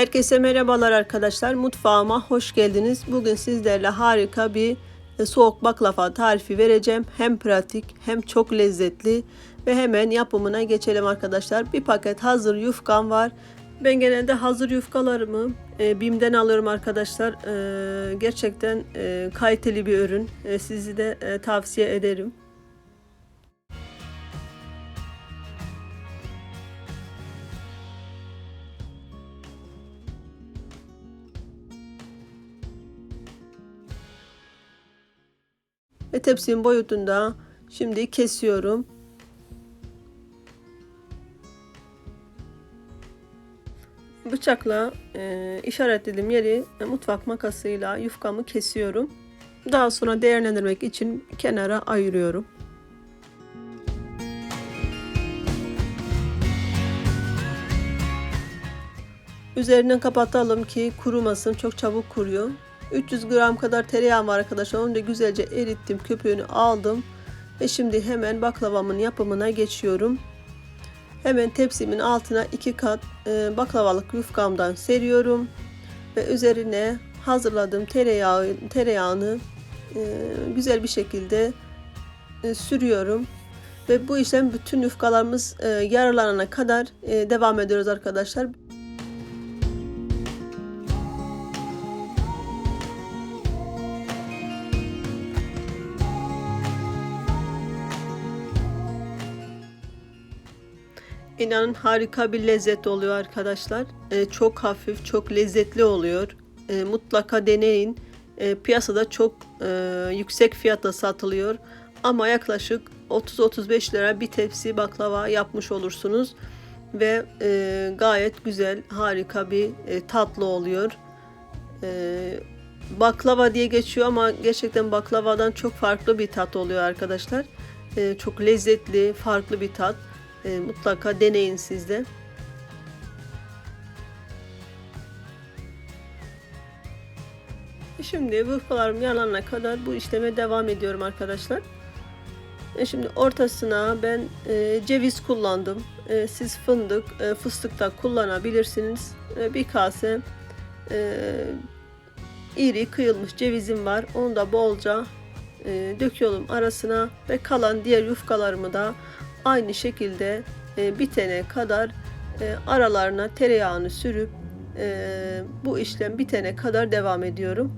Herkese merhabalar arkadaşlar. Mutfağıma hoş geldiniz. Bugün sizlerle harika bir e, soğuk baklava tarifi vereceğim. Hem pratik hem çok lezzetli ve hemen yapımına geçelim arkadaşlar. Bir paket hazır yufkam var. Ben genelde hazır yufkalarımı e, BİM'den alıyorum arkadaşlar. E, gerçekten e, kaliteli bir ürün. E, sizi de e, tavsiye ederim. Ve tepsinin boyutunda şimdi kesiyorum. Bıçakla e, işaretlediğim yeri e, mutfak makasıyla yufkamı kesiyorum. Daha sonra değerlendirmek için kenara ayırıyorum. Üzerinden kapatalım ki kurumasın. Çok çabuk kuruyor. 300 gram kadar tereyağım var arkadaşlar. Onu da güzelce erittim. Köpüğünü aldım. Ve şimdi hemen baklavamın yapımına geçiyorum. Hemen tepsimin altına iki kat e, baklavalık yufkamdan seriyorum. Ve üzerine hazırladığım tereyağı, tereyağını e, güzel bir şekilde e, sürüyorum. Ve bu işlem bütün yufkalarımız yaralanana kadar devam ediyoruz arkadaşlar. İnanın harika bir lezzet oluyor arkadaşlar. Ee, çok hafif, çok lezzetli oluyor. Ee, mutlaka deneyin. Ee, piyasada çok e, yüksek fiyata satılıyor. Ama yaklaşık 30-35 lira bir tepsi baklava yapmış olursunuz. Ve e, gayet güzel, harika bir e, tatlı oluyor. E, baklava diye geçiyor ama gerçekten baklavadan çok farklı bir tat oluyor arkadaşlar. E, çok lezzetli, farklı bir tat. E, mutlaka deneyin siz de. Şimdi vırfalarım yanana kadar bu işleme devam ediyorum arkadaşlar. E şimdi ortasına ben e, ceviz kullandım. E, siz fındık, e, fıstık da kullanabilirsiniz. E, bir kase e, iri kıyılmış cevizim var. Onu da bolca e, döküyorum arasına ve kalan diğer yufkalarımı da aynı şekilde e, bitene kadar e, aralarına tereyağını sürüp e, bu işlem bitene kadar devam ediyorum.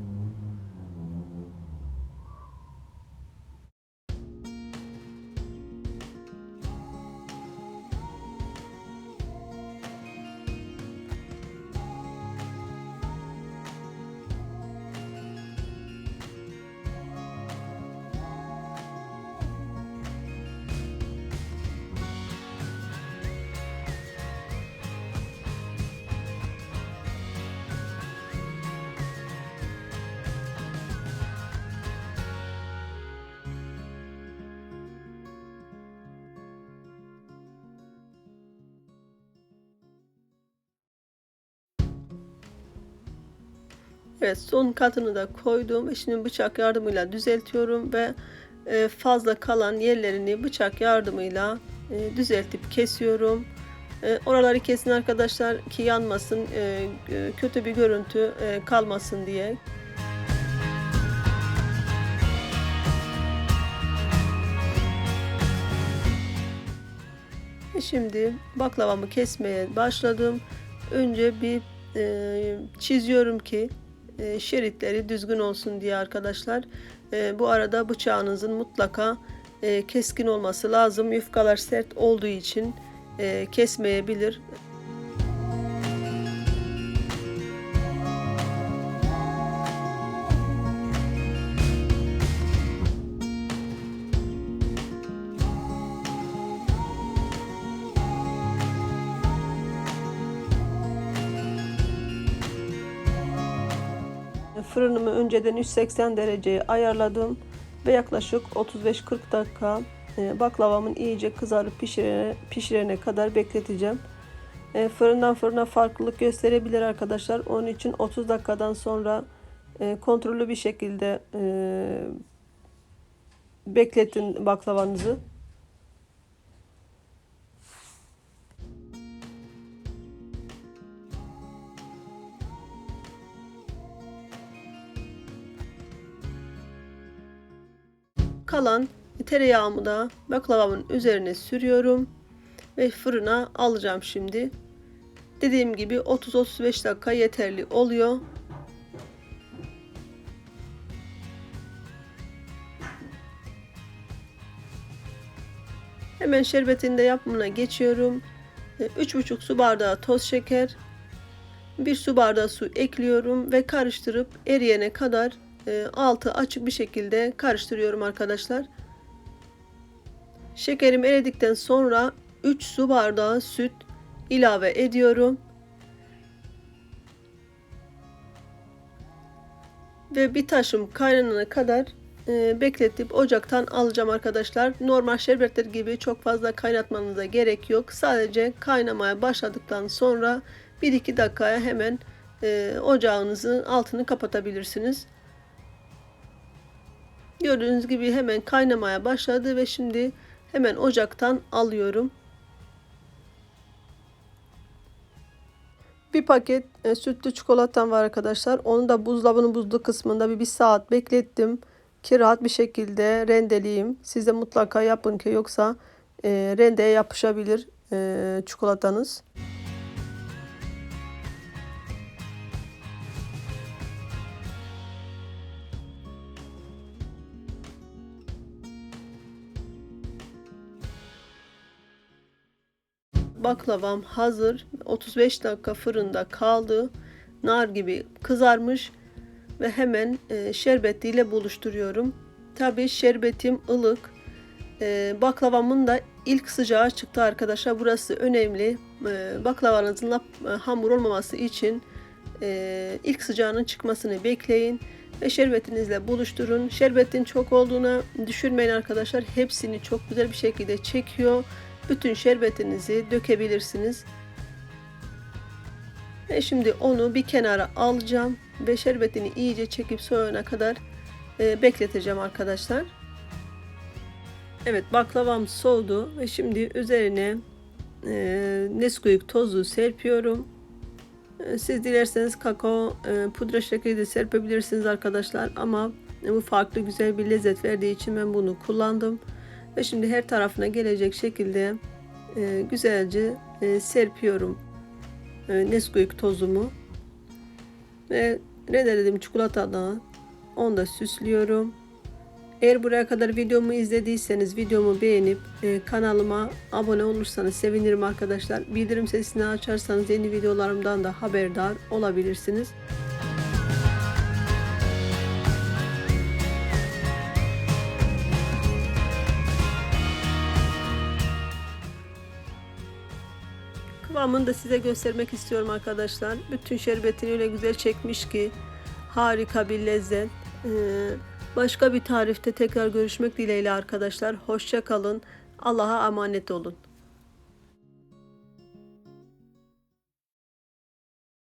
Evet son katını da koydum. Şimdi bıçak yardımıyla düzeltiyorum ve e, fazla kalan yerlerini bıçak yardımıyla e, düzeltip kesiyorum. E, oraları kesin arkadaşlar ki yanmasın, kötü bir görüntü kalmasın diye. Şimdi baklavamı kesmeye başladım. Önce bir çiziyorum ki şeritleri düzgün olsun diye arkadaşlar. E, bu arada bıçağınızın mutlaka e, keskin olması lazım. Yufkalar sert olduğu için kesmeyebilir. Fırınımı önceden 180 dereceye ayarladım ve yaklaşık 35-40 dakika e, baklavamın iyice kızarıp pişirene, pişirene kadar bekleteceğim. E, fırından fırına farklılık gösterebilir arkadaşlar. Onun için 30 dakikadan sonra e, kontrollü bir şekilde bekletin baklavanızı. Kalan tereyağımı da baklavamın üzerine sürüyorum ve fırına alacağım şimdi. Dediğim gibi 30-35 dakika yeterli oluyor. Hemen şerbetini de yapımına geçiyorum. 3,5 su bardağı toz şeker, 1 su bardağı su ekliyorum ve karıştırıp eriyene kadar altı açık bir şekilde karıştırıyorum arkadaşlar. Şekerim eridikten sonra 3 su bardağı süt ilave ediyorum. Ve bir taşım kaynanana kadar e, bekletip ocaktan alacağım arkadaşlar. Normal şerbetler gibi çok fazla kaynatmanıza gerek yok. Sadece kaynamaya başladıktan sonra 1-2 dakikaya hemen e, ocağınızın altını kapatabilirsiniz. Gördüğünüz gibi hemen kaynamaya başladı ve şimdi hemen ocaktan alıyorum. Bir paket e, sütlü çikolatam var arkadaşlar. Onu da buzdolabının buzlu kısmında bir, bir saat beklettim ki rahat bir şekilde rendeleyeyim. Siz de mutlaka yapın ki yoksa e, rendeye yapışabilir e, çikolatanız. Baklavam hazır. 35 dakika fırında kaldı. Nar gibi kızarmış ve hemen e, şerbetiyle buluşturuyorum. Tabii şerbetim ılık. E, baklavamın da ilk sıcağı çıktı arkadaşlar. Burası önemli. E, baklavanızın hamur olmaması için ilk sıcağının çıkmasını bekleyin ve şerbetinizle buluşturun. Şerbetin çok olduğuna düşünmeyin arkadaşlar. Hepsini çok güzel bir şekilde çekiyor. Bütün şerbetinizi dökebilirsiniz. Ve şimdi onu bir kenara alacağım ve şerbetini iyice çekip soğuyana kadar e, bekleteceğim arkadaşlar. Evet baklavam soğudu ve şimdi üzerine e, Nesquik tozu serpiyorum. E, siz dilerseniz kakao pudra şekeri de serpebilirsiniz arkadaşlar ama bu farklı güzel bir lezzet verdiği için ben bunu kullandım. Ve şimdi her tarafına gelecek şekilde e, güzelce e, serpiyorum e, Nesquik tozumu. Ve rendeledim çikolatadan onu da süslüyorum. Eğer buraya kadar videomu izlediyseniz videomu beğenip e, kanalıma abone olursanız sevinirim arkadaşlar. Bildirim sesini açarsanız yeni videolarımdan da haberdar olabilirsiniz. Kıvamını da size göstermek istiyorum arkadaşlar. Bütün şerbetini öyle güzel çekmiş ki harika bir lezzet. Ee, başka bir tarifte tekrar görüşmek dileğiyle arkadaşlar. Hoşça kalın. Allah'a emanet olun.